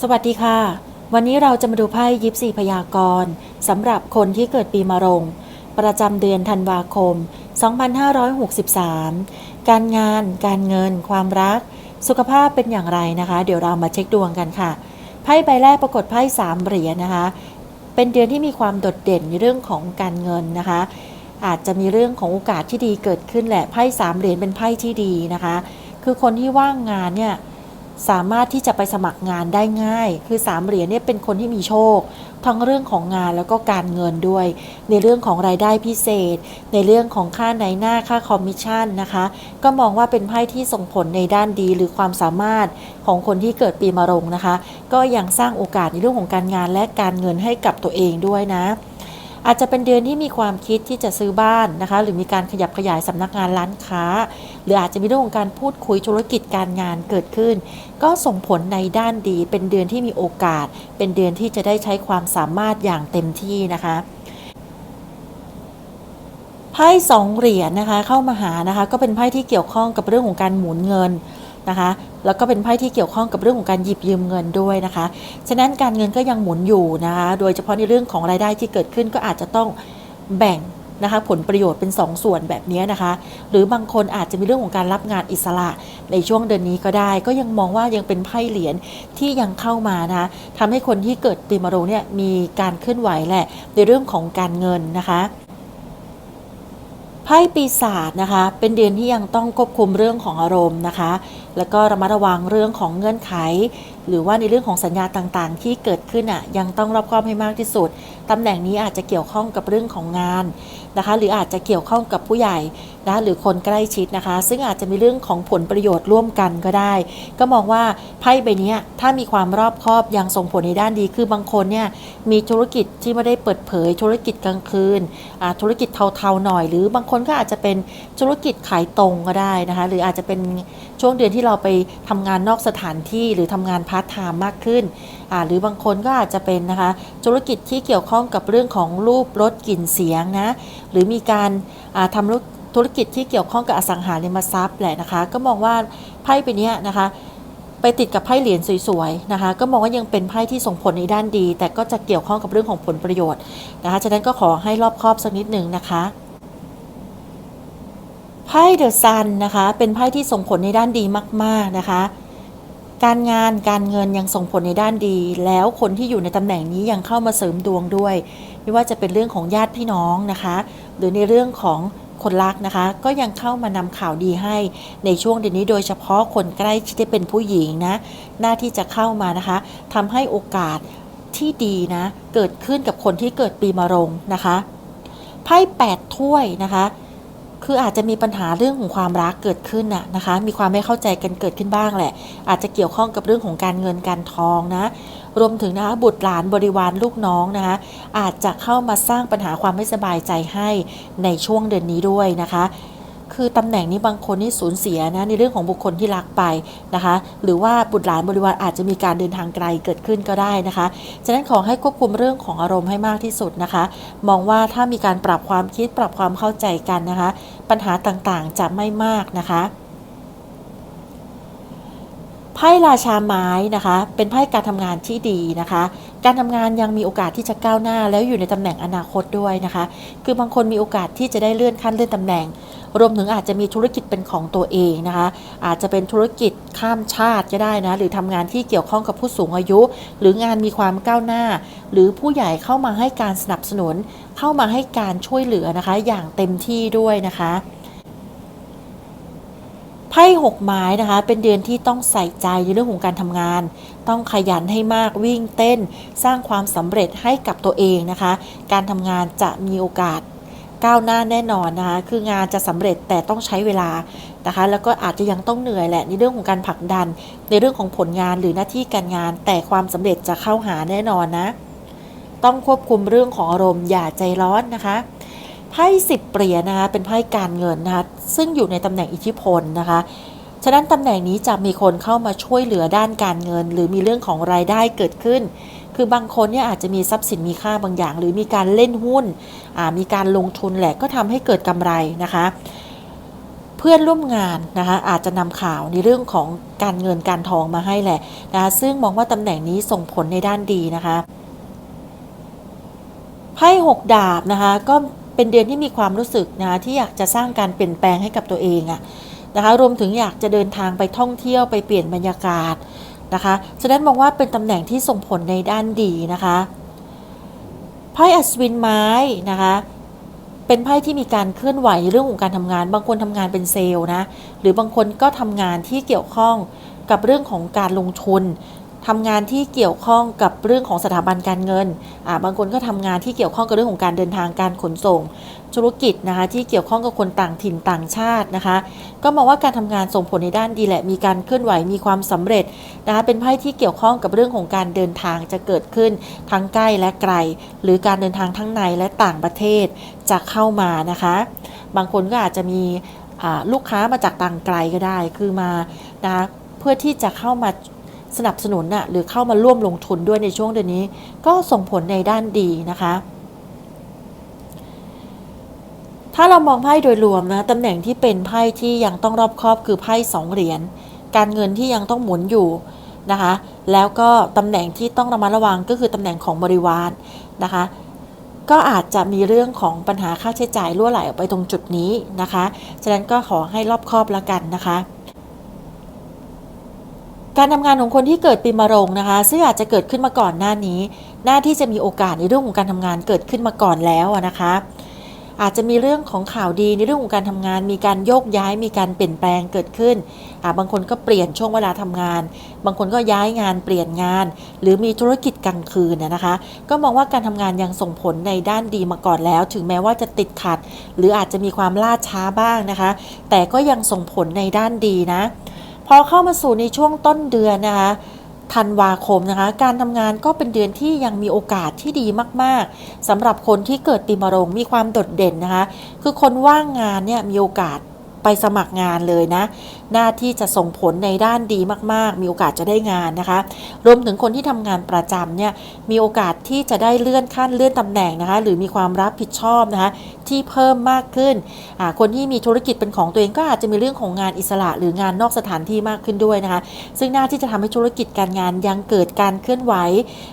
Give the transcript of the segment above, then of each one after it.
สวัสดีค่ะ วันนี้เราจะมาดูไพ่ยิปซีพยากรณ์สำหรับคนที่เกิดปีมะโรง ประจำเดือนธันวาคม 2563 การงาน การเงิน ความรัก สุขภาพเป็นอย่างไรนะคะ เดี๋ยวเรามาเช็คดวงกันค่ะ ไพ่ใบแรกปรากฏไพ่สามเหรียญนะคะ เป็นเดือนที่มีความโดดเด่นในเรื่องของการเงินนะคะ อาจจะมีเรื่องของโอกาสที่ดีเกิดขึ้นแหละไพ่สามเหรียญเป็นไพ่ที่ดีนะคะ คือคนที่ว่างงานเนี่ย สามารถที่จะไปสมัครงานได้ง่าย คือสามเหรียญเนี่ยเป็นคนที่มีโชค ทั้งเรื่องของงานแล้วก็การเงินด้วย ในเรื่องของรายได้พิเศษ ในเรื่องของค่าในหน้าค่าคอมมิชชั่นนะคะ ก็มองว่าเป็นไพ่ที่ส่งผลในด้านดีหรือความสามารถของคนที่เกิดปีมะโรงนะคะ ก็ยังสร้างโอกาสในเรื่องของการงานและการเงินให้กับตัวเองด้วยนะ อาจจะเป็นเดือนที่มีความคิดที่จะซื้อบ้านนะคะ หรือมีการขยับขยายสำนักงานร้านค้า หรืออาจจะมีเรื่องของการพูดคุยธุรกิจการงานเกิดขึ้น ก็ส่งผลในด้านดี เป็นเดือนที่มีโอกาส เป็นเดือนที่จะได้ใช้ความสามารถอย่างเต็มที่นะคะไพ่สองเหรียญนะคะเข้ามาหานะคะ ก็เป็นไพ่ที่เกี่ยวข้องกับเรื่องของการหมุนเงิน นะคะ แล้วก็เป็นไพ่ที่เกี่ยวข้องกับเรื่องของการหยิบยืมเงินด้วยนะคะ ฉะนั้นการเงินก็ยังหมุนอยู่นะคะ โดยเฉพาะในเรื่องของรายได้ที่เกิดขึ้นก็อาจจะต้องแบ่งนะคะผลประโยชน์เป็น 2สส่วนแบบนี้นะคะ หรือบางคนอาจจะมีเรื่องของการรับงานอิสระในช่วงเดือนนี้ก็ได้ ก็ยังมองว่ายังเป็นไพ่เหรียญที่ยังเข้ามานะะทำให้คนที่เกิดปีมะโรงเนี่ยมีการเคลื่อนไหวแหละในเรื่องของการเงินนะคะ ไพ่ปีศาจนะคะ เป็นเดือนที่ยังต้องควบคุมเรื่องของอารมณ์นะคะ แล้วก็ระมัดระวังเรื่องของเงื่อนไข หรือว่าในเรื่องของสัญญาต่างๆ ที่เกิดขึ้นอะยังต้องรอบคอบให้มากที่สุดตำแหน่งนี้อาจจะเกี่ยวข้องกับเรื่องของงานนะคะ หรืออาจจะเกี่ยวข้องกับผู้ใหญ่นะหรือคนใกล้ชิดนะคะ ซึ่งอาจจะมีเรื่องของผลประโยชน์ร่วมกันก็ได้ ก็มองว่าไพ่ใบนี้ถ้ามีความรอบคอบยังส่งผลในด้านดีคือบางคนเนี่ยมีธุรกิจที่ไม่ได้เปิดเผยธุรกิจกลางคืนธุรกิจเทาๆหน่อย หรือบางคนก็อาจจะเป็นธุรกิจขายตรงก็ได้นะคะ หรืออาจจะเป็น ช่วงเดือนที่เราไปทำงานนอกสถานที่หรือทำงานพาร์ทไทม์มากขึ้น หรือบางคนก็อาจจะเป็นนะคะ ธุรกิจที่เกี่ยวข้องกับเรื่องของรูปรสกลิ่นเสียงนะ หรือมีการาทำธุรกิจที่เกี่ยวข้องกับอสังหาริมทรัพย์แหละนะคะ ก็มองว่าไพ่ไปเนี้ยนะคะไปติดกับไพ่เหรียญสวยๆนะคะ ก็มองว่ายังเป็นไพ่ที่ส่งผลในด้านดี แต่ก็จะเกี่ยวข้องกับเรื่องของผลประโยชน์นะคะฉะนั้นก็ขอให้รอบคอบสักนิดหนึ่งนะคะ ไพ่เดอะซันนะคะ เป็นไพ่ที่ส่งผลในด้านดีมาก ๆ นะคะ การงานการเงินยังส่งผลในด้านดี แล้วคนที่อยู่ในตำแหน่งนี้ยังเข้ามาเสริมดวงด้วย ไม่ว่าจะเป็นเรื่องของญาติพี่น้องนะคะ หรือในเรื่องของคนรักนะคะ ก็ยังเข้ามานำข่าวดีให้ในช่วงเดือนนี้ โดยเฉพาะคนใกล้ชิดที่เป็นผู้หญิงนะ หน้าที่จะเข้ามานะคะทำให้โอกาสที่ดีนะ เกิดขึ้นกับคนที่เกิดปีมะโรงนะคะไพ่แปดถ้วยนะคะ คืออาจจะมีปัญหาเรื่องของความรักเกิดขึ้นน่ะนะคะ มีความไม่เข้าใจกันเกิดขึ้นบ้างแหละ อาจจะเกี่ยวข้องกับเรื่องของการเงินการทองนะ รวมถึงนะคะบุตรหลานบริวารลูกน้องนะคะ อาจจะเข้ามาสร้างปัญหาความไม่สบายใจให้ในช่วงเดือนนี้ด้วยนะคะ คือตำแหน่งนี้บางคนนี่สูญเสียนะในเรื่องของบุคคลที่รักไปนะคะ หรือว่าบุตรหลานบริวารอาจจะมีการเดินทางไกลเกิดขึ้นก็ได้นะคะฉะนั้นขอให้ควบคุมเรื่องของอารมณ์ให้มากที่สุดนะคะ มองว่าถ้ามีการปรับความคิดปรับความเข้าใจกันนะคะ ปัญหาต่างๆจะไม่มากนะคะ ไพ่ราชาไม้นะคะ เป็นไพ่การทำงานที่ดีนะคะ การทำงานยังมีโอกาสที่จะก้าวหน้า แล้วอยู่ในตำแหน่งอนาคตด้วยนะคะ คือบางคนมีโอกาสที่จะได้เลื่อนขั้นเลื่อนตำแหน่ง รวมถึงอาจจะมีธุรกิจเป็นของตัวเองนะคะ อาจจะเป็นธุรกิจข้ามชาติก็ได้นะ หรือทำงานที่เกี่ยวข้องกับผู้สูงอายุ หรืองานมีความก้าวหน้า หรือผู้ใหญ่เข้ามาให้การสนับสนุน เข้ามาให้การช่วยเหลือนะคะ อย่างเต็มที่ด้วยนะคะ ไพ่หกไม้นะคะ เป็นเดือนที่ต้องใส่ใจในเรื่องของการทำงาน ต้องขยันให้มากวิ่งเต้น สร้างความสำเร็จให้กับตัวเองนะคะ การทำงานจะมีโอกาสก้าวหน้าแน่นอนนะคะคืองานจะสำเร็จแต่ต้องใช้เวลานะคะ แล้วก็อาจจะยังต้องเหนื่อยแหละในเรื่องของการผลักดัน ในเรื่องของผลงานหรือหน้าที่การงาน แต่ความสำเร็จจะเข้าหาแน่นอนนะ ต้องควบคุมเรื่องของอารมณ์อย่าใจร้อนนะคะ ไพ่สิบเปรียญนะคะเป็นไพ่การเงินนะคะซึ่งอยู่ในตำแหน่งอิทธิพลนะคะฉะนั้นตำแหน่งนี้จะมีคนเข้ามาช่วยเหลือด้านการเงิน หรือมีเรื่องของรายได้เกิดขึ้น คือบางคนเนี่ยอาจจะมีทรัพย์สินมีค่าบางอย่าง หรือมีการเล่นหุ้นอ่ามีการลงทุนแหละก็ทำให้เกิดกำไรนะคะพพื่อนร่วมงานนะคะอาจจะนำข่าวในเรื่องของการเงินการทองมาให้แหละนะคะซึ่งมองว่าตำแหน่งนี้ส่งผลในด้านดีนะคะไพ่หกดาบนะคะก็ เป็นเดือนที่มีความรู้สึกนะที่อยากจะสร้างการเปลี่ยนแปลงให้กับตัวเองอะนะคะรวมถึงอยากจะเดินทางไปท่องเที่ยวไปเปลี่ยนบรรยากาศนะคะฉะนั้นมองว่าเป็นตำแหน่งที่ส่งผลในด้านดีนะคะไพ่อัศวินไม้นะคะเป็นไพ่ที่มีการเคลื่อนไหวเรื่องของการทำงาน บางคนทำงานเป็นเซลล์นะหรือบางคนก็ทำงานที่เกี่ยวข้องกับเรื่องของการลงทุน ทำงานที่เกี่ยวข้องกับเรื่องของสถาบันการเงินอ่าบางคนก็ทำงานที่เกี่ยวข้องกับเรื่องของการเดินทางการขนส่ง ธุรกิจนะคะที่เกี่ยวข้องกับคนต่างถิ่นต่างชาตินะคะ ก็มองว่าการทำงานส่งผลในด้านดีแหละ มีการเคลื่อนไหวมีความสำเร็จนะคะเป็นไพ่ที่เกี่ยวข้องกับเรื่องของการเดินทางจะเกิดขึ้นทั้งใกล้และไกล หรือการเดินทางทั้งในและต่างประเทศจะเข้ามานะคะ บางคนก็อาจจะมีลูกค้ามาจากต่างไกลก็ได้ คือมานะคะเพื่อที่จะเข้ามา สนับสนุนน่ะหรือเข้ามาร่วมลงทุนด้วยในช่วงเดือนนี้ ก็ส่งผลในด้านดีนะคะ ถ้าเรามองไพ่โดยรวมนะตำแหน่งที่เป็นไพ่ที่ยังต้องรอบครอบคือไพ่สองเหรียญการเงินที่ยังต้องหมุนอยู่นะคะ แล้วก็ตำแหน่งที่ต้องระมัดระวังก็คือตำแหน่งของบริวารนะคะ ก็อาจจะมีเรื่องของปัญหาค่าใช้จ่ายรั่วไหลออกไปตรงจุดนี้นะคะ ฉะนั้นก็ขอให้รอบครอบและกันนะคะ การทำงานของคนที่เกิดปีมะโรงนะคะซึ่งอาจจะเกิดขึ้นมาก่อนหน้านี้ หน้าที่จะมีโอกาสในเรื่องของการทำงานเกิดขึ้นมาก่อนแล้วนะคะ อาจจะมีเรื่องของข่าวดีในเรื่องของการทำงาน มีการโยกย้าย มีการเปลี่ยนแปลงเกิดขึ้นาบางคนก็เปลี่ยนช่วงเวลาทำงาน บางคนก็ย้ายงานเปลี่ยนงาน หรือมีธุรกิจกลางคืนนะนะคะ ก็มองว่าการทำงานยังส่งผลในด้านดีมาก่อนแล้ว ถึงแม้ว่าจะติดขัด หรืออาจจะมีความล่าช้าบ้างนะคะ แต่ก็ยังส่งผลในด้านดีนะ พอเข้ามาสู่ในช่วงต้นเดือนนะคะธันวาคมนะคะการทำงานก็เป็นเดือนที่ยังมีโอกาสที่ดีมากๆสำหรับคนที่เกิดปีมะโรงมีความโดดเด่นนะคะ คือคนว่างงานเนี่ยมีโอกาส ไปสมัครงานเลยนะ หน้าที่จะส่งผลในด้านดีมาก ๆ มีโอกาสจะได้งานนะคะ รวมถึงคนที่ทำงานประจำเนี่ยมีโอกาสที่จะได้เลื่อนขั้นเลื่อนตำแหน่งนะคะ หรือมีความรับผิดชอบนะคะที่เพิ่มมากขึ้น คนที่มีธุรกิจเป็นของตัวเองก็อาจจะมีเรื่องของงานอิสระ หรืองานนอกสถานที่มากขึ้นด้วยนะคะ ซึ่งหน้าที่จะทำให้ธุรกิจการงานยังเกิดการเคลื่อนไหว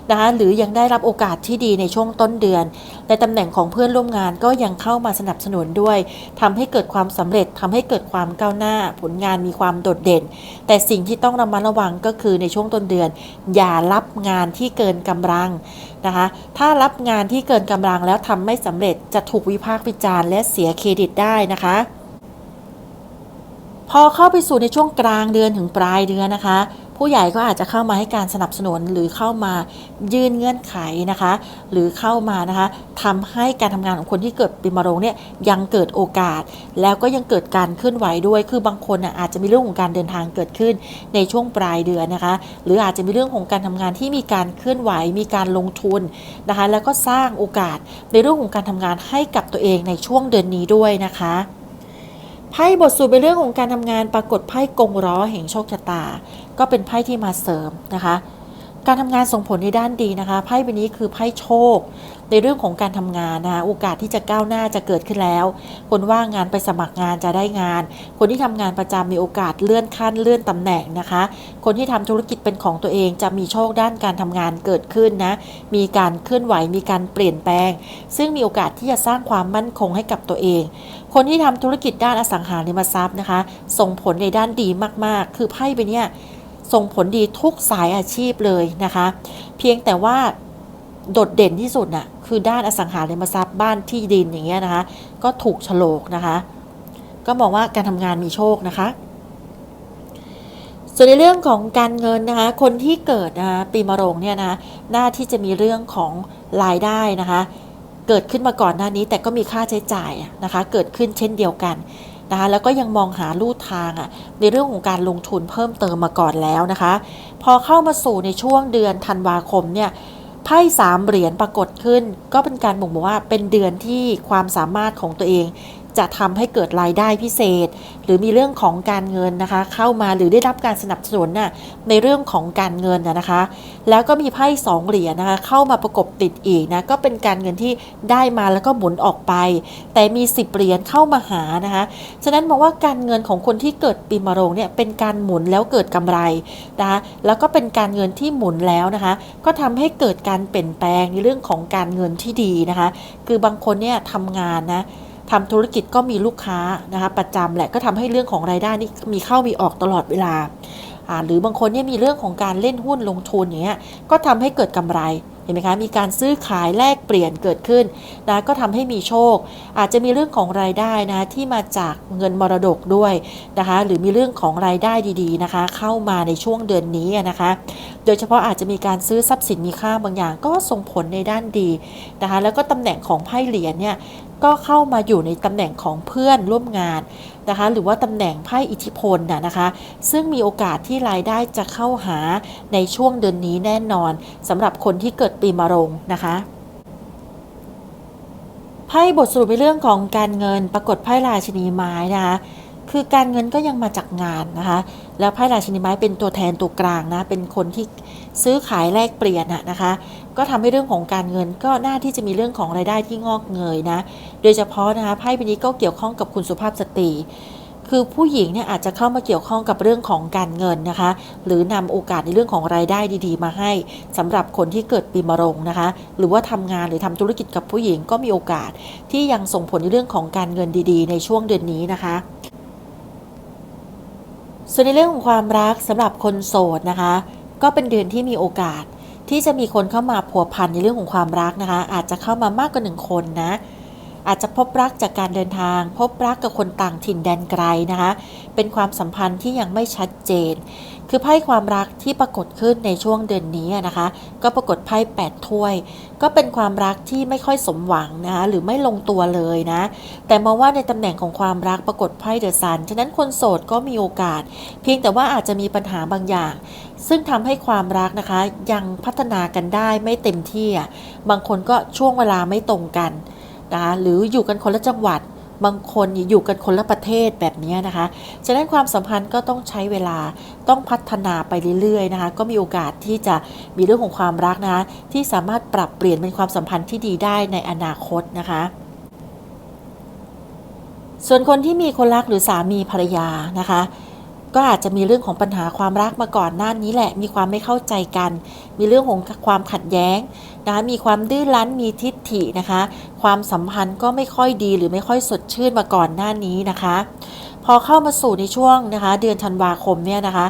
นะคะ หรือยังได้รับโอกาสที่ดีในช่วงต้นเดือน ในตำแหน่งของเพื่อนร่วมงานก็ยังเข้ามาสนับสนุนด้วยทำให้เกิดความสำเร็จทำให้เกิดความก้าวหน้าผลงานมีความโดดเด่น แต่สิ่งที่ต้องระมัดระวังก็คือในช่วงต้นเดือน อย่ารับงานที่เกินกำลังนะคะ ถ้ารับงานที่เกินกำลังแล้วทำไม่สำเร็จจะถูกวิพากษ์วิจารณ์และเสียเครดิตได้นะคะพอเข้าไปสู่ในช่วงกลางเดือนถึงปลายเดือนนะคะ ผู้ใหญ่ก็อาจจะเข้ามาให้การสนับสนุนหรือเข้ามายื่นเงื่อนไขนะคะ หรือเข้ามานะคะทำให้การทำงานของคนที่เกิดปีมะโรงเนี่ยยังเกิดโอกาส แล้วก็ยังเกิดการเคลื่อนไหวด้วย คือบางคนน่ะอาจจะมีเรื่องของการเดินทางเกิดขึ้นในช่วงปลายเดือนนะคะ หรืออาจจะมีเรื่องของการทำงานที่มีการเคลื่อนไหว มีการลงทุนนะคะ แล้วก็สร้างโอกาสในเรื่องของการทำงานให้กับตัวเองในช่วงเดือนนี้ด้วยนะคะไพ่บทสูตรเป็นเรื่องของการทำงานปรากฏไพ่กงล้อแห่งโชคชะตา ก็เป็นไพ่ที่มาเสริมนะคะ การทำงานส่งผลในด้านดีนะคะ ไพ่ใบนี้คือไพ่โชค ในเรื่องของการทำงานนะคะโอกาสที่จะก้าวหน้าจะเกิดขึ้นแล้ว คนว่างงานไปสมัครงานจะได้งาน คนที่ทำงานประจำมีโอกาสเลื่อนขั้นเลื่อนตำแหน่งนะคะ คนที่ทำธุรกิจเป็นของตัวเองจะมีโชคด้านการทำงานเกิดขึ้นนะ มีการเคลื่อนไหวมีการเปลี่ยนแปลง ซึ่งมีโอกาสที่จะสร้างความมั่นคงให้กับตัวเองคนที่ทำธุรกิจด้านอสังหาริมทรัพย์นะคะ ส่งผลในด้านดีมากๆ คือไพ่ใบเนี้ย ส่งผลดีทุกสายอาชีพเลยนะคะ เพียงแต่ว่าโดดเด่นที่สุดน่ะคือด้านอสังหาริมทรัพย์บ้านที่ดินอย่างเงี้ยนะคะ ก็ถูกฉลกนะคะ ก็มองว่าการทำงานมีโชคนะคะส่วนในเรื่องของการเงินนะคะ คนที่เกิดนะคะปีมะโรงเนี่ยนะหน้าที่จะมีเรื่องของรายได้นะคะ เกิดขึ้นมาก่อนหน้านี้แต่ก็มีค่าใช้จ่ายนะคะ เกิดขึ้นเช่นเดียวกัน นะคะแล้วก็ยังมองหาลู่ทางอะในเรื่องของการลงทุนเพิ่มเติมมาก่อนแล้วนะคะ พอเข้ามาสู่ในช่วงเดือนธันวาคมเนี่ยไพ่สามเหรียญปรากฏขึ้น ก็เป็นการบ่งบอกว่าเป็นเดือนที่ความสามารถของตัวเอง จะทำให้เกิดรายได้พิเศษ หรือมีเรื่องของการเงินนะคะ เข้ามาหรือได้รับการสนับสนุนน่ะในเรื่องของการเงินนะนะคะ แล้วก็มีไพ่สองเหรียญนะคะ เข้ามาประกบติดอีกนะก็เป็นการเงินที่ได้มาแล้วก็หมุนออกไป แต่มีสิบเหรียญเข้ามาหานะคะฉะนั้นมองว่าการเงินของคนที่เกิดปีมะโรงเนี่ยเป็นการหมุนแล้วเกิดกำไรนะคะแล้วก็เป็นการเงินที่หมุนแล้วนะคะ ก็ทำให้เกิดการเปลี่ยนแปลงในเรื่องของการเงินที่ดีนะคะ คือบางคนเนี่ยทำงานนะ ทำธุรกิจก็มีลูกค้านะคะประจำแหละก็ทำให้เรื่องของรายได้นี่มีเข้ามีออกตลอดเวลาหรือบางคนเนี่ยมีเรื่องของการเล่นหุ้นลงทุนอย่างเงี้ยก็ทำให้เกิดกำไร เห็นไหมคะมีการซื้อขายแลกเปลี่ยนเกิดขึ้นนะก็ทำให้มีโชค อาจจะมีเรื่องของรายได้นะที่มาจากเงินมรดกด้วยนะคะหรือมีเรื่องของรายได้ดีๆนะคะ เข้ามาในช่วงเดือนนี้นะคะ โดยเฉพาะอาจจะมีการซื้อทรัพย์สินมีค่าบางอย่าง ก็ส่งผลในด้านดีนะคะแล้วก็ตำแหน่งของไพ่เหรียญเนี่ยก็เข้ามาอยู่ในตำแหน่งของเพื่อนร่วมงานนะคะหรือว่าตำแหน่งไพ่อิทธิพลนะนะคะ ซึ่งมีโอกาสที่รายได้จะเข้าหาในช่วงเดือนนี้แน่นอนสำหรับคนที่เกิดปีมะรงนะคะไพ่บทสรุปในเรื่องของการเงินปรากฏไพ่ราชินีไม้นะคะคือการเงินก็ยังมาจากงานนะคะ แล้วไพ่ราชินีไม้เป็นตัวแทนตัวกลางนะ เป็นคนที่ซื้อขายแลกเปลี่ยนนะนะคะ ก็ทำให้เรื่องของการเงินก็น่าที่จะมีเรื่องของรายได้ที่งอกเงยนะ โดยเฉพาะนะคะไพ่ใบนี้ก็เกี่ยวข้องกับคุณสุภาพสตรี คือผู้หญิงเนี่ยอาจจะเข้ามาเกี่ยวข้องกับเรื่องของการเงินนะคะ หรือนำโอกาสในเรื่องของรายได้ดีๆ มาให้สำหรับคนที่เกิดปีมะโรงนะคะ หรือว่าทำงานหรือทำธุรกิจกับผู้หญิงก็มีโอกาส ที่ยังส่งผลในเรื่องของการเงินดีๆ ในช่วงเดือนนี้นะคะส่วนในเรื่องของความรักสำหรับคนโสดนะคะ ก็เป็นเดือนที่มีโอกาส ที่จะมีคนเข้ามาผัวพันในเรื่องของความรักนะคะ อาจจะเข้ามามากกว่าหนึ่งคนนะ อาจจะพบรักจากการเดินทาง พบรักกับคนต่างถิ่นแดนไกลนะคะเป็นความสัมพันธ์ที่ยังไม่ชัดเจน คือไพ่ความรักที่ปรากฏขึ้นในช่วงเดือนนี้นะคะ ก็ปรากฏไพ่แปดถ้วย ก็เป็นความรักที่ไม่ค่อยสมหวังนะคะหรือไม่ลงตัวเลยนะ แต่มองว่าในตำแหน่งของความรักปรากฏไพ่เดอะซันฉะนั้นคนโสดก็มีโอกาส เพียงแต่ว่าอาจจะมีปัญหาบางอย่าง ซึ่งทำให้ความรักนะคะยังพัฒนากันได้ไม่เต็มที่บางคนก็ช่วงเวลาไม่ตรงกัน นะคะหรืออยู่กันคนละจังหวัด บางคนอยู่กันคนละประเทศแบบนี้นะคะฉะนั้นความสัมพันธ์ก็ต้องใช้เวลาต้องพัฒนาไปเรื่อยๆนะคะ ก็มีโอกาสที่จะมีเรื่องของความรักนะคะที่สามารถปรับเปลี่ยนเป็นความสัมพันธ์ที่ดีได้ในอนาคตนะคะส่วนคนที่มีคนรักหรือสามีภรรยานะคะ ก็อาจจะมีเรื่องของปัญหาความรักมาก่อนหน้านี้แหละ มีความไม่เข้าใจกัน มีเรื่องของความขัดแย้งนะมีความดื้อรั้นมีทิฐินะคะ ความสัมพันธ์ก็ไม่ค่อยดีหรือไม่ค่อยสดชื่นมาก่อนหน้านี้นะคะ พอเข้ามาสู่ในช่วงนะคะ เดือนธันวาคมเนี่ยนะคะ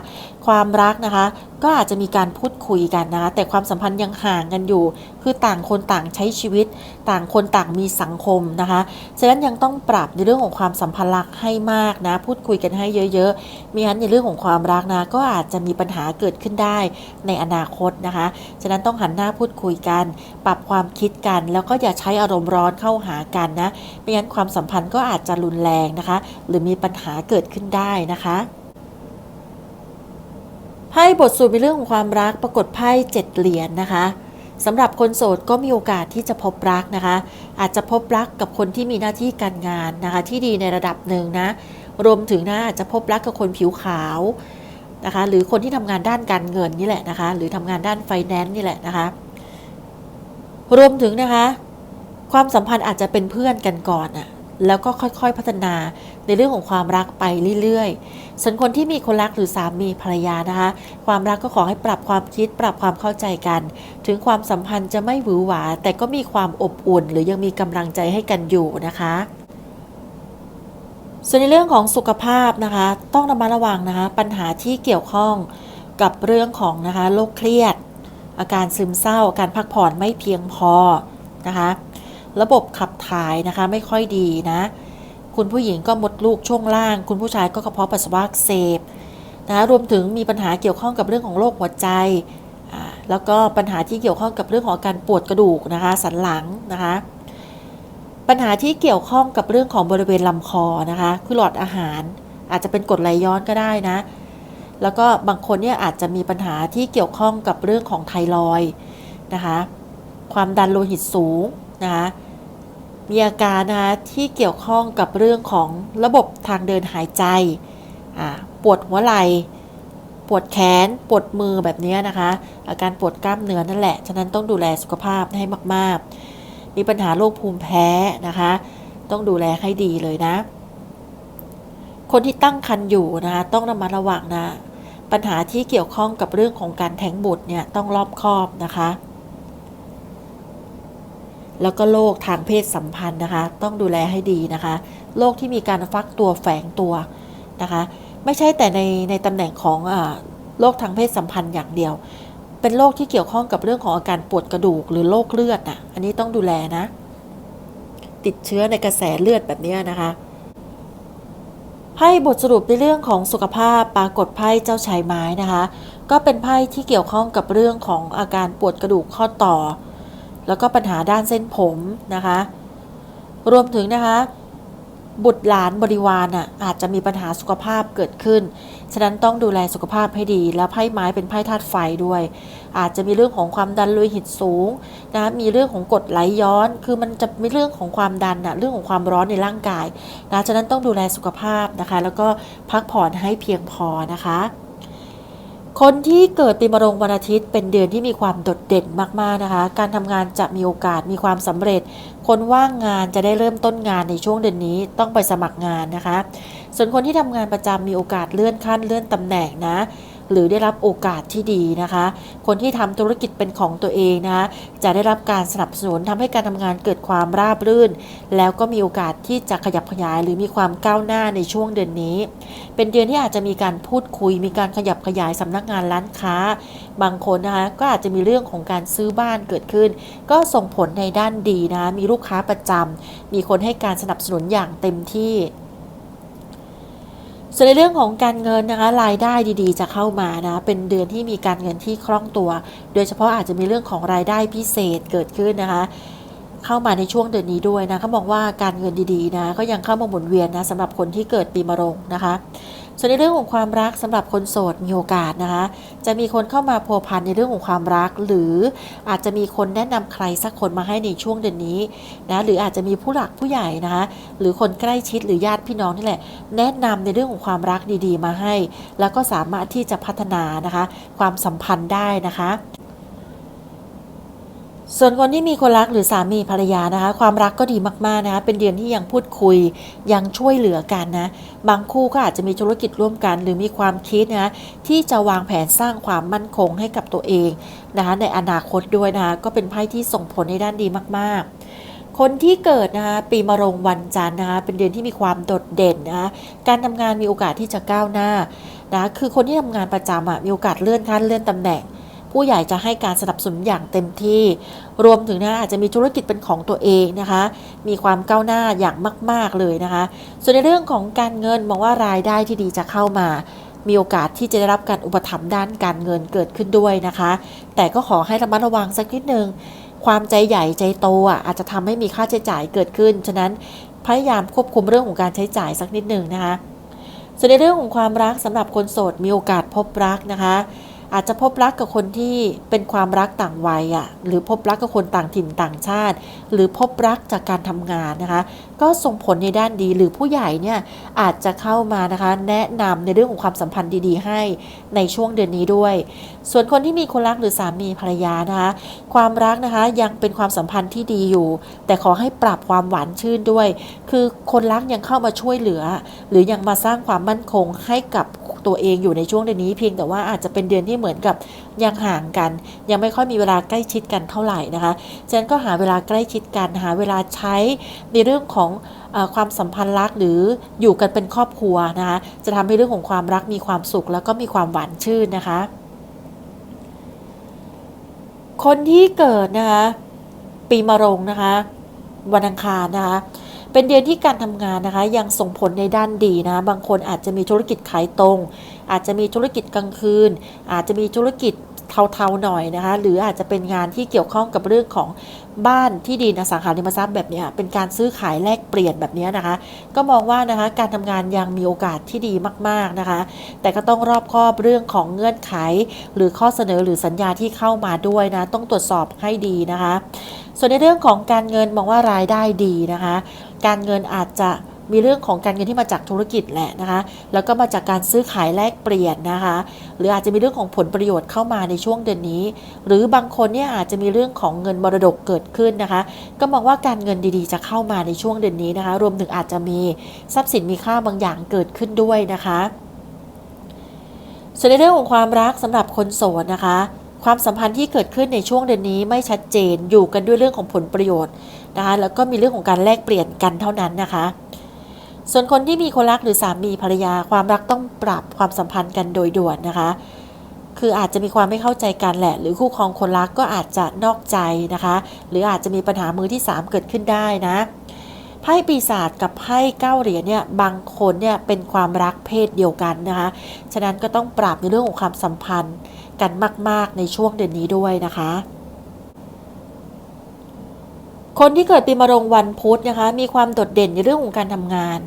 ความรักนะคะ ก็อาจจะมีการพูดคุยกันนะคะแต่ความสัมพันธ์ยังห่างกันอยู่ คือต่างคนต่างใช้ชีวิต ต่างคนต่างมีสังคมนะคะฉะนั้นยังต้องปรับในเรื่องของความสัมพันธ์รักให้มากนะพูดคุยกันให้เยอะๆมีฉะนั้นในเรื่องของความรักนะก็อาจจะมีปัญหาเกิดขึ้นได้ในอนาคตนะคะฉะนั้นต้องหันหน้าพูดคุยกัน ปรับความคิดกัน แล้วก็อย่าใช้อารมณ์ร้อนเข้าหากันนะไม่งั้นความสัมพันธ์ก็อาจจะรุนแรงนะคะ หรือมีปัญหาเกิดขึ้นได้นะคะ ไพ่บทสูตรุปในเรื่องของความรักปรากฏไพ่เจ็ดเหรียญนะคะสำหรับคนโสดก็มีโอกาสที่จะพบรักนะคะ อาจจะพบรักกับคนที่มีหน้าที่การงานนะคะ ที่ดีในระดับหนึ่งนะ รวมถึงนะอาจจะพบรักกับคนผิวขาวนะคะ หรือคนที่ทำงานด้านการเงินนี่แหละนะคะ หรือทำงานด้านไฟแนนซ์นี่แหละนะคะ รวมถึงนะคะ ความสัมพันธ์อาจจะเป็นเพื่อนกันก่อนอะ แล้วก็ค่อยๆพัฒนาในเรื่องของความรักไปเรื่อยๆส่วนคนที่มีคนรักหรือสามีภรรยานะคะ ความรักก็ขอให้ปรับความคิดปรับความเข้าใจกัน ถึงความสัมพันธ์จะไม่หวือหวา แต่ก็มีความอบอุ่น หรือยังมีกำลังใจให้กันอยู่นะคะส่วนในเรื่องของสุขภาพนะคะ ต้องระมัดระวังนะคะ ปัญหาที่เกี่ยวข้องกับเรื่องของนะคะโรคเครียด อาการซึมเศร้า การพักผ่อนไม่เพียงพอนะคะ ระบบขับถ่ายนะคะไม่ค่อยดีนะ คุณผู้หญิงก็มดลูกช่วงล่าง คุณผู้ชายก็กระเพาะปัสสาวะเสบนะะรวมถึงมีปัญหาเกี่ยวข้องกับเรื่องของโรคหัวใจอ่าแล้วก็ปัญหาที่เกี่ยวข้องกับเรื่องของการปวดกระดูกนะคะสันหลังนะคะ ปัญหาที่เกี่ยวข้องกับเรื่องของบริเวณลำคอนะคะคือหลอดอาหารอาจจะเป็นกรดไหลย้อนก็ได้นะ แล้วก็บางคนเนี่ยอาจจะมีปัญหาที่เกี่ยวข้องกับเรื่องของไทรอยนะคะ ความดันโลหิตสูง นะคะมีอาการนะคะที่เกี่ยวข้องกับเรื่องของระบบทางเดินหายใจ ปวดหัวไหล่ ปวดแขน ปวดมือแบบนี้นะคะ อาการปวดกล้ามเนื้อนั่นแหละ ฉะนั้นต้องดูแลสุขภาพให้มาก ๆ มีปัญหาโรคภูมิแพ้นะคะ ต้องดูแลให้ดีเลยนะ คนที่ตั้งครรภ์อยู่นะคะต้องระมัดระวังนะ ปัญหาที่เกี่ยวข้องกับเรื่องของการแท้งบุตรเนี่ยต้องรอบคอบนะคะ แล้วก็โรคทางเพศสัมพันธ์นะคะ ต้องดูแลให้ดีนะคะโรคที่มีการฟักตัวแฝงตัวนะคะ ไม่ใช่แต่ในในตำแหน่งของอโรคทางเพศสัมพันธ์อย่างเดียว เป็นโรคที่เกี่ยวข้องกับเรื่องของอาการปวดกระดูกหรือโรคเลือดน่ะอันนี้ต้องดูแลนะ ติดเชื้อในกระแสเลือดแบบนี้นะคะไพ่บทสรุปในเรื่องของสุขภาพปรากฏไพ่เจ้าชายไม้นะคะ ก็เป็นไพ่ที่เกี่ยวข้องกับเรื่องของอาการปวดกระดูกข้อต่อ แล้วก็ปัญหาด้านเส้นผมนะคะ รวมถึงนะคะ บุตรหลานบริวารอะอาจจะมีปัญหาสุขภาพเกิดขึ้น ฉะนั้นต้องดูแลสุขภาพให้ดี แล้วไพ่ไม้เป็นไพ่ธาตุไฟด้วย อาจจะมีเรื่องของความดันโลหิตสูงนะมีเรื่องของกรดไหลย้อน คือมันจะมีเรื่องของความดันอะเรื่องของความร้อนในร่างกายนะฉะนั้นต้องดูแลสุขภาพนะคะ แล้วก็พักผ่อนให้เพียงพอนะคะ คนที่เกิดปีมะโรงวันอาทิตย์เป็นเดือนที่มีความโดดเด่นมากๆนะคะ การทำงานจะมีโอกาสมีความสำเร็จ คนว่างงานจะได้เริ่มต้นงานในช่วงเดือนนี้ต้องไปสมัครงานนะคะ ส่วนคนที่ทำงานประจำมีโอกาสเลื่อนขั้นเลื่อนตำแหน่งนะ หรือได้รับโอกาสที่ดีนะคะ คนที่ทำธุรกิจเป็นของตัวเองนะ จะได้รับการสนับสนุนทำให้การทำงานเกิดความราบรื่น แล้วก็มีโอกาสที่จะขยับขยาย หรือมีความก้าวหน้าในช่วงเดือนนี้ เป็นเดือนที่อาจจะมีการพูดคุย มีการขยับขยายสำนักงานร้านค้า บางคนนะคะก็อาจจะมีเรื่องของการซื้อบ้านเกิดขึ้น ก็ส่งผลในด้านดีนะคะมีลูกค้าประจำมีคนให้การสนับสนุนอย่างเต็มที่ ส่วนในเรื่องของการเงินนะคะรายได้ดีๆ จะเข้ามานะเป็นเดือนที่มีการเงินที่คล่องตัว โดยเฉพาะอาจจะมีเรื่องของรายได้พิเศษเกิดขึ้นนะคะ เข้ามาในช่วงเดือนนี้ด้วยนะเขาบอกว่าการเงินดีๆนะก็ยังเข้ามาหมุนเวียนนะสำหรับคนที่เกิดปีมะโรงนะคะส่วนในเรื่องของความรักสำหรับคนโสดมีโอกาสนะคะ จะมีคนเข้ามาพัวพันในเรื่องของความรัก หรืออาจจะมีคนแนะนำใครสักคนมาให้ในช่วงเดือนนี้นะหรืออาจจะมีผู้หลักผู้ใหญ่นะคะหรือคนใกล้ชิดหรือญาติพี่น้องนี่แหละ แนะนำในเรื่องของความรักดีๆ มาให้ แล้วก็สามารถที่จะพัฒนานะคะ ความสัมพันธ์ได้นะคะ ส่วนคนที่มีคนรักหรือสามีภรรยานะคะ ความรักก็ดีมากๆนะคะเป็นเดือนที่ยังพูดคุยยังช่วยเหลือกันนะ บางคู่ก็อาจจะมีธุรกิจร่วมกัน หรือมีความคิดนะที่จะวางแผนสร้างความมั่นคงให้กับตัวเองนะคะในอนาคตด้วยนะคะก็เป็นไพ่ที่ส่งผลในด้านดีมากๆคนที่เกิดนะคะปีมะโรงวันจันทร์นะคะเป็นเดือนที่มีความโดดเด่นนะคะการทำงานมีโอกาสที่จะก้าวหน้านะคือคนที่ทำงานประจำอะมีโอกาสเลื่อนขั้นเลื่อนตำแหน่ง ผู้ใหญ่จะให้การสนับสนุนอย่างเต็มที่ รวมถึงนะอาจจะมีธุรกิจเป็นของตัวเองนะคะ มีความก้าวหน้าอย่างมาก ๆเลยนะคะ ส่วนในเรื่องของการเงินมองว่ารายได้ที่ดีจะเข้ามามีโอกาสที่จะได้รับการอุปถัมภ์ด้านการเงินเกิดขึ้นด้วยนะคะ แต่ก็ขอให้ระมัดระวังสักนิดนึง ความใจใหญ่ใจโตอะอาจจะทำให้มีค่าใช้จ่ายเกิดขึ้น ฉะนั้นพยายามควบคุมเรื่องของการใช้จ่ายสักนิดหนึ่งนะคะ ส่วนในเรื่องของความรักสำหรับคนโสดมีโอกาสพบรักนะคะ อาจจะพบรักกับคนที่เป็นความรักต่างวัยอะหรือพบรักกับคนต่างถิ่นต่างชาติ หรือพบรักจากการทำงานนะคะ ก็ส่งผลในด้านดีหรือผู้ใหญ่เนี่ยอาจจะเข้ามานะคะ แนะนำในเรื่องของความสัมพันธ์ดีๆ ให้ในช่วงเดือนนี้ด้วย ส่วนคนที่มีคนรักหรือสามีภรรยานะคะ ความรักนะคะยังเป็นความสัมพันธ์ที่ดีอยู่ แต่ขอให้ปรับความหวานชื่นด้วย คือคนรักยังเข้ามาช่วยเหลือ หรือยังมาสร้างความมั่นคงให้กับ ตัวเองอยู่ในช่วงเดือนนี้เพียงแต่ว่าอาจจะเป็นเดือนที่เหมือนกับยังห่างกัน ยังไม่ค่อยมีเวลาใกล้ชิดกันเท่าไหร่นะคะฉะนั้นก็หาเวลาใกล้ชิดกันหาเวลาใช้ในเรื่องของความสัมพันธ์รักหรืออยู่กันเป็นครอบครัวนะคะจะทำให้เรื่องของความรักมีความสุข แล้วก็มีความหวานชื่นนะคะ คนที่เกิดนะคะปีมะโรงนะคะ วันอังคารนะคะ เป็นเดือนที่การทำงานนะคะ ยังส่งผลในด้านดีนะ บางคนอาจจะมีธุรกิจขายตรง อาจจะมีธุรกิจกลางคืน อาจจะมีธุรกิจ เทาๆหน่อยนะคะ หรืออาจจะเป็นงานที่เกี่ยวข้องกับเรื่องของบ้านที่ดินอสังหาริมทรัพย์แบบนี้เป็นการซื้อขายแลกเปลี่ยนแบบนี้นะคะ ก็มองว่านะคะการทำงานยังมีโอกาสที่ดีมากๆนะคะ แต่ก็ต้องรอบคอบเรื่องของเงื่อนไข หรือข้อเสนอหรือสัญญาที่เข้ามาด้วยนะต้องตรวจสอบให้ดีนะคะ ส่วนในเรื่องของการเงินมองว่ารายได้ดีนะคะ การเงินอาจจะ มีเรื่องของการเงินที่มาจากธุรกิจแหละนะคะ แล้วก็มาจากการซื้อขายแลกเปลี่ยนนะคะ หรืออาจจะมีเรื่องของผลประโยชน์เข้ามาในช่วงเดือนนี้ หรือบางคนเนี่ยอาจจะมีเรื่องของเงินมรดกเกิดขึ้นนะคะ ก็มองว่าการเงินดีๆ จะเข้ามาในช่วงเดือนนี้นะคะ รวมถึงอาจจะมีทรัพย์สินมีค่าบางอย่างเกิดขึ้นด้วยนะคะส่วนในเรื่องของความรักสำหรับคนโสดนะคะ ความสัมพันธ์ที่เกิดขึ้นในช่วงเดือนนี้ไม่ชัดเจนอยู่กันด้วยเรื่องของผลประโยชน์นะคะแล้วก็มีเรื่องของการแลกเปลี่ยนกันเท่านั้นนะคะ ส่วนคนที่มีคนรักหรือสามีภรรยาความรักต้องปรับความสัมพันธ์กันโดยด่วนนะคะ คืออาจจะมีความไม่เข้าใจกันแหละ หรือคู่ครองคนรักก็อาจจะนอกใจนะคะ หรืออาจจะมีปัญหามือที่ 3 เกิดขึ้นได้นะไพ่ปีศาจกับไพ่เก้าเหรียญเนี่ยบางคนเนี่ยเป็นความรักเพศเดียวกันนะคะ ฉะนั้นก็ต้องปรับในเรื่องของความสัมพันธ์กันมาก ๆ ในช่วงเดือนนี้ด้วยนะคะ คนที่เกิดปีมะโรงวันพุธนะคะ มีความโดดเด่นในเรื่องของการทำงาน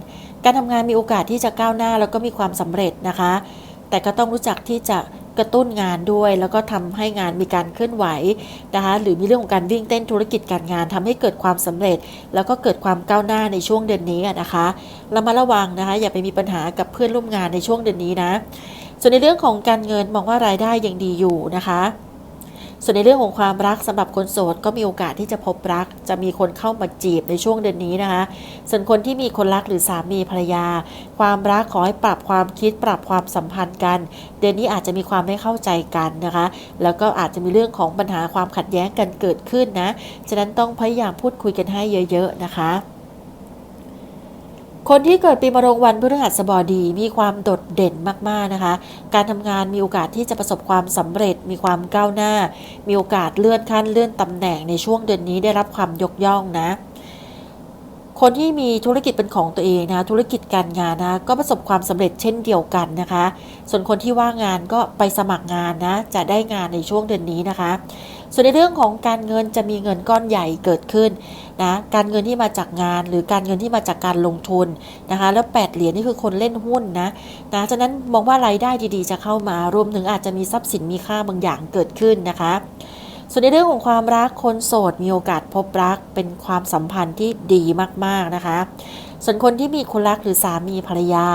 การทำงานมีโอกาสที่จะก้าวหน้าแล้วก็มีความสำเร็จนะคะ แต่ก็ต้องรู้จักที่จะกระตุ้นงานด้วย แล้วก็ทำให้งานมีการเคลื่อนไหวนะคะ หรือมีเรื่องของการวิ่งเต้นธุรกิจการงานทำให้เกิดความสำเร็จ แล้วก็เกิดความก้าวหน้าในช่วงเดือนนี้นะคะเรามาระวังนะคะ อย่าไปมีปัญหากับเพื่อนร่วมงานในช่วงเดือนนี้นะ ส่วนในเรื่องของการเงินมองว่ารายได้ยังดีอยู่นะคะ ส่วนในเรื่องของความรักสำหรับคนโสดก็มีโอกาสที่จะพบรัก จะมีคนเข้ามาจีบในช่วงเดือนนี้นะคะ ส่วนคนที่มีคนรักหรือสามีภรรยา ความรักขอให้ปรับความคิดปรับความสัมพันธ์กัน เดือนนี้อาจจะมีความไม่เข้าใจกันนะคะ แล้วก็อาจจะมีเรื่องของปัญหาความขัดแย้งกันเกิดขึ้นนะ ฉะนั้นต้องพยายามพูดคุยกันให้เยอะ ๆ นะคะ คนที่เกิดปีมะโรงวันพฤหัสบดีมีความโดดเด่นมากๆนะคะ การทำงานมีโอกาสที่จะประสบความสำเร็จ มีความก้าวหน้า มีโอกาสเลื่อนขั้นเลื่อนตำแหน่งในช่วงเดือนนี้ได้รับความยกย่องนะ คนที่มีธุรกิจเป็นของตัวเองนะ ธุรกิจการงานนะก็ประสบความสำเร็จเช่นเดียวกันนะคะ ส่วนคนที่ว่างงานก็ไปสมัครงานนะ จะได้งานในช่วงเดือนนี้นะคะ ส่วนในเรื่องของการเงินจะมีเงินก้อนใหญ่เกิดขึ้นนะการเงินที่มาจากงาน หรือการเงินที่มาจากการลงทุนนะคะแล้ว8เหรียญนี่คือคนเล่นหุ้นนะนะฉะนั้นมองว่ารายได้ดีๆ จะเข้ามารวมถึงอาจจะมีทรัพย์สินมีค่าบางอย่างเกิดขึ้นนะคะส่วนในเรื่องของความรักคนโสดมีโอกาสพบรักเป็นความสัมพันธ์ที่ดีมากๆนะคะ ส่วนคนที่มีคนรักหรือสามีภรรยา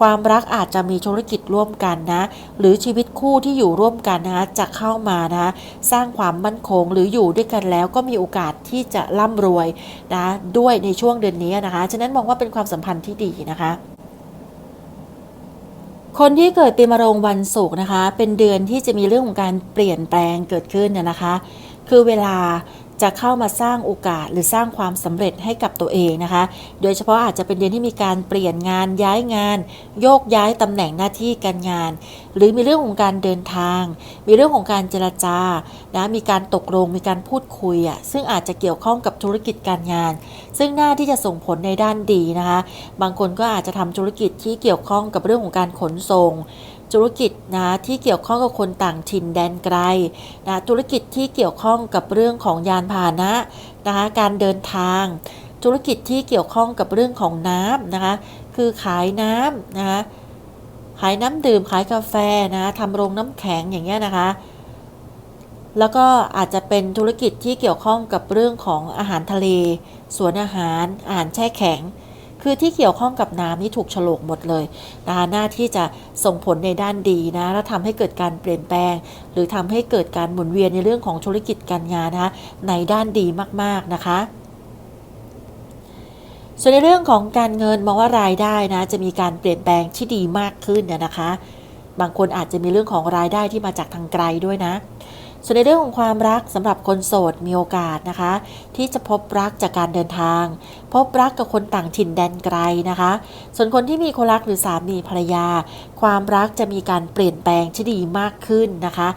ความรักอาจจะมีธุรกิจร่วมกันนะ หรือชีวิตคู่ที่อยู่ร่วมกันนะจะเข้ามานะสร้างความมั่นคงหรืออยู่ด้วยกันแล้วก็มีโอกาสที่จะร่ำรวยนะด้วยในช่วงเดือนนี้นะคะ ฉะนั้นมองว่าเป็นความสัมพันธ์ที่ดีนะคะคนที่เกิดปีมะโรงวันศุกร์นะคะ เป็นเดือนที่จะมีเรื่องของการเปลี่ยนแปลงเกิดขึ้นนะนะคะ คือเวลา จะเข้ามาสร้างโอกาสหรือสร้างความสำเร็จให้กับตัวเองนะคะ โดยเฉพาะอาจจะเป็นเดือนที่มีการเปลี่ยนงานย้ายงาน โยกย้ายตำแหน่งหน้าที่การงาน หรือมีเรื่องของการเดินทาง มีเรื่องของการเจรจานะมีการตกลงมีการพูดคุยอะซึ่งอาจจะเกี่ยวข้องกับธุรกิจการงาน ซึ่งหน้าที่จะส่งผลในด้านดีนะคะ บางคนก็อาจจะทำธุรกิจที่เกี่ยวข้องกับเรื่องของการขนส่ง ธุรกิจนะที่เกี่ยวข้องกับคนต่างถิ่นแดนไกลนะธุรกิจที่เกี่ยวข้องกับเรื่องของยานพาหนะนะคะการเดินทาง ธุรกิจที่เกี่ยวข้องกับเรื่องของน้ำนะคะคือขายน้ำนะคะขายน้ำดื่มขายกาแฟนะทำโรงน้ำแข็งอย่างเงี้ยนะคะ แล้วก็อาจจะเป็นธุรกิจที่เกี่ยวข้องกับเรื่องของอาหารทะเล สวนอาหารอาหารแช่แข็ง คือที่เกี่ยวข้องกับน้ำนี่ถูกฉลกหมดเลยนะคะหน้าที่จะส่งผลในด้านดีนะแล้วทำให้เกิดการเปลี่ยนแปลง หรือทำให้เกิดการหมุนเวียนในเรื่องของธุรกิจการงานนะคะในด้านดีมากๆนะคะส่วนในเรื่องของการเงินมองว่ารายได้นะจะมีการเปลี่ยนแปลงที่ดีมากขึ้นนะนะคะ บางคนอาจจะมีเรื่องของรายได้ที่มาจากทางไกลด้วยนะ ส่วนในเรื่องของความรักสำหรับคนโสดมีโอกาสนะคะ ที่จะพบรักจากการเดินทาง พบรักกับคนต่างถิ่นแดนไกลนะคะ ส่วนคนที่มีคนรักหรือสามีภรรยา ความรักจะมีการเปลี่ยนแปลงที่ดีมากขึ้นนะคะ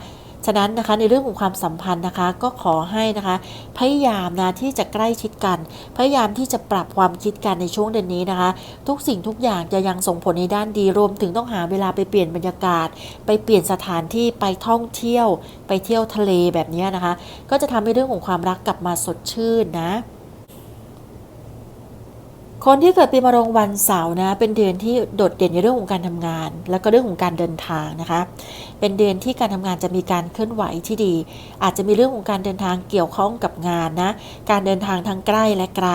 ฉะนั้นนะคะในเรื่องของความสัมพันธ์นะคะก็ขอให้นะคะ พยายามนะที่จะใกล้ชิดกัน พยายามที่จะปรับความคิดกันในช่วงเดือนนี้นะคะ ทุกสิ่งทุกอย่างจะยังส่งผลในด้านดีรวมถึงต้องหาเวลาไปเปลี่ยนบรรยากาศ ไปเปลี่ยนสถานที่ไปท่องเที่ยว ไปเที่ยวทะเลแบบนี้นะคะ ก็จะทำให้เรื่องของความรักกลับมาสดชื่นนะ คนที่เกิดปีมะโรงวันเสาร์นะ เป็นเดือนที่โดดเด่นในเรื่องของการทำงาน แล้วก็เรื่องของการเดินทางนะคะ เป็นเดือนที่การทำงานจะมีการเคลื่อนไหวที่ดี อาจจะมีเรื่องของการเดินทางเกี่ยวข้องกับงานนะ การเดินทางทั้งใกล้และไกล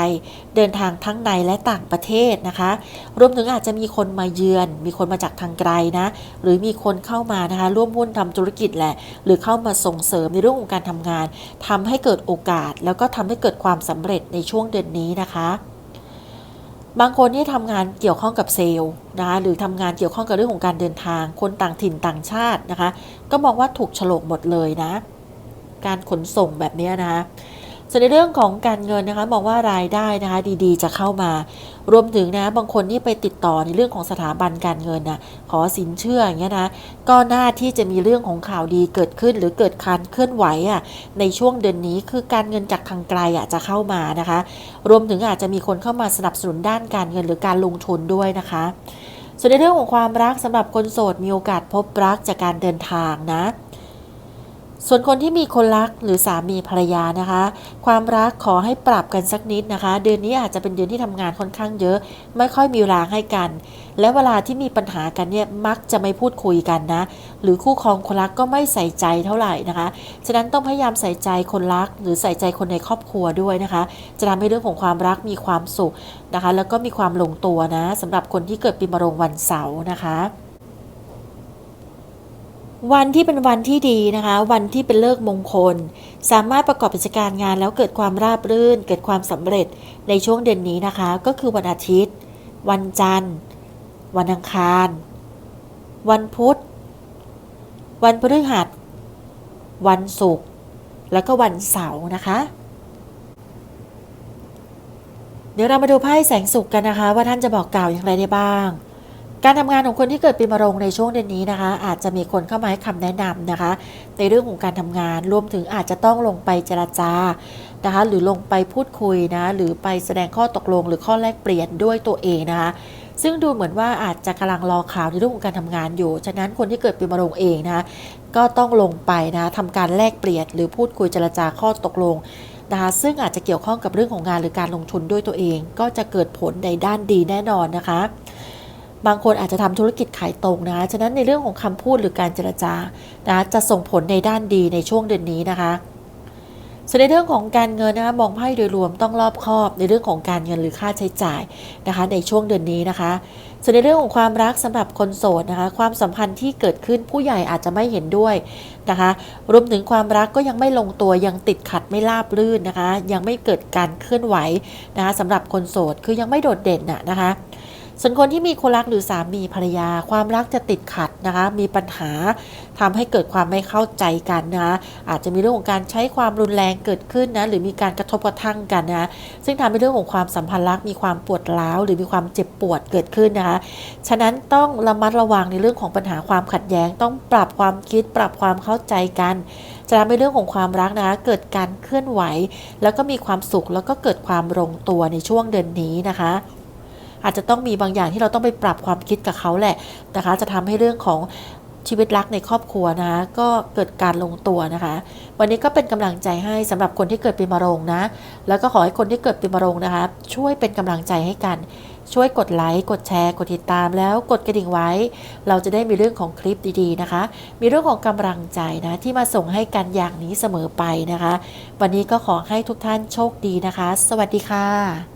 เดินทางทั้งในและต่างประเทศนะคะ รวมถึงอาจจะมีคนมาเยือน มีคนมาจากทางไกลนะ หรือมีคนเข้ามานะคะร่วมหุ้นทำธุรกิจแหละ หรือเข้ามาส่งเสริมในเรื่องของการทำงานทำให้เกิดโอกาส แล้วก็ทำให้เกิดความสำเร็จในช่วงเดือนนี้นะคะ บางคนที่ทำงานเกี่ยวข้องกับเซลล์นะคะหรือทำงานเกี่ยวข้องกับเรื่องของการเดินทาง คนต่างถิ่นต่างชาตินะคะ ก็มองว่าถูกฉลกหมดเลยนะ การขนส่งแบบนี้นะคะ ส่วนในเรื่องของการเงินนะคะมองว่ารายได้นะคะดีๆ จะเข้ามา รวมถึงนะบางคนที่ไปติดต่อในเรื่องของสถาบันการเงินนะขอสินเชื่ออย่างเงี้ยนะก็น่าที่จะมีเรื่องของข่าวดีเกิดขึ้น หรือเกิดการเคลื่อนไหวอะในช่วงเดือนนี้คือการเงินจากทางไกลอะจะเข้ามานะคะ รวมถึงอาจจะมีคนเข้ามาสนับสนุนด้านการเงินหรือการลงทุนด้วยนะคะ ส่วนในเรื่องของความรักสำหรับคนโสดมีโอกาสพบรักจากการเดินทางนะ ส่วนคนที่มีคนรักหรือสามีภรรยานะคะ ความรักขอให้ปรับกันสักนิดนะคะ เดือนนี้อาจจะเป็นเดือนที่ทำงานค่อนข้างเยอะ ไม่ค่อยมีเวลาให้กัน และเวลาที่มีปัญหากันเนี่ยมักจะไม่พูดคุยกันนะ หรือคู่ครองคนรักก็ไม่ใส่ใจเท่าไหร่นะคะ ฉะนั้นต้องพยายามใส่ใจคนรัก หรือใส่ใจคนในครอบครัวด้วยนะคะ จะทำให้เรื่องของความรักมีความสุขนะคะ แล้วก็มีความลงตัวนะสำหรับคนที่เกิดปีมะโรงวันเสาร์นะคะ วันที่เป็นวันที่ดีนะคะ วันที่เป็นเลิกมงคล สามารถประกอบกิจการงานแล้วเกิดความราบรื่น เกิดความสำเร็จในช่วงเดือนนี้นะคะ ก็คือวันอาทิตย์ วันจันทร์ วันอังคาร วันพุธ วันพฤหัส วันศุกร์แล้วก็วันเสาร์นะคะ เดี๋ยวเรามาดูไพ่แสงสุขกันนะคะ ว่าท่านจะบอกกล่าวอย่างไรได้บ้าง การทำงานของคนที่เกิดปีมะโรงในช่วงเดือนนี้นะคะ อาจจะมีคนเข้ามาให้คำแนะนำนะคะ ในเรื่องของการทำงานรวมถึงอาจจะต้องลงไปเจรจานะคะ หรือลงไปพูดคุยนะหรือไปแสดงข้อตกลง หรือข้อแลกเปลี่ยนด้วยตัวเองนะคะ ซึ่งดูเหมือนว่าอาจจะกำลังรอข่าวในเรื่องของการทำงานอยู่ฉะนั้นคนที่เกิดปีมะโรงเองนะคะก็ต้องลงไปนะทำการแลกเปลี่ยน หรือพูดคุยเจรจาข้อตกลงนะคะซึ่งอาจจะเกี่ยวข้องกับเรื่องของงานหรือการลงทุนด้วยตัวเอง ก็จะเกิดผลในด้านดีแน่นอนนะคะ บางคนอาจจะทำธุรกิจขายตรงนะฉะนั้นในเรื่องของคำพูดหรือการเจรจานะจะส่งผลในด้านดีในช่วงเดือนนี้นะคะส่วนในเรื่องของการเงินนะคะมองไพ่โดยรวมต้องรอบคอบในเรื่องของการเงินหรือค่าใช้จ่ายนะคะ ในช่วงเดือนนี้นะคะส่วนในเรื่องของความรักสำหรับคนโสดนะคะ ความสัมพันธ์ที่เกิดขึ้นผู้ใหญ่อาจจะไม่เห็นด้วยนะคะ รวมถึงความรักก็ยังไม่ลงตัวยังติดขัดไม่ราบรื่นนะคะ ยังไม่เกิดการเคลื่อนไหวนะคะสำหรับคนโสดคือยังไม่โดดเด่นน่ะนะคะ ส่วนคนที่มีคนรักหรือสามีภรรยา ความรักจะติดขัดนะคะ มีปัญหาทำให้เกิดความไม่เข้าใจกันนะคะอาจจะมีเรื่องของการใช้ความรุนแรงเกิดขึ้นนะหรือมีการกระทบกระทั่งกันนะซึ่งทำให้เรื่องของความสัมพันธ์รักมีความปวดร้าวหรือมีความเจ็บปวดเกิดขึ้นนะคะฉะนั้นต้องระมัดระวังในเรื่องของปัญหาความขัดแย้ง ต้องปรับความคิดปรับความเข้าใจกันจะทำให้เรื่องของความรักนะคะเกิดการเคลื่อนไหว แล้วก็มีความสุขแล้วก็เกิดความลงตัวในช่วงเดือนนี้นะคะ อาจจะต้องมีบางอย่างที่เราต้องไปปรับความคิดกับเขาแหละนะคะ จะทำให้เรื่องของชีวิตรักในครอบครัวนะก็เกิดการลงตัวนะคะ วันนี้ก็เป็นกำลังใจให้สำหรับคนที่เกิดปีมะโรงนะ แล้วก็ขอให้คนที่เกิดปีมะโรงนะคะ ช่วยเป็นกำลังใจให้กัน ช่วยกดไลค์กดแชร์ กดติดตาม แล้วกดกระดิ่งไว้ เราจะได้มีเรื่องของคลิปดีๆนะคะ มีเรื่องของกำลังใจนะที่มาส่งให้กันอย่างนี้เสมอไปนะคะ วันนี้ก็ขอให้ทุกท่านโชคดีนะคะ สวัสดีค่ะ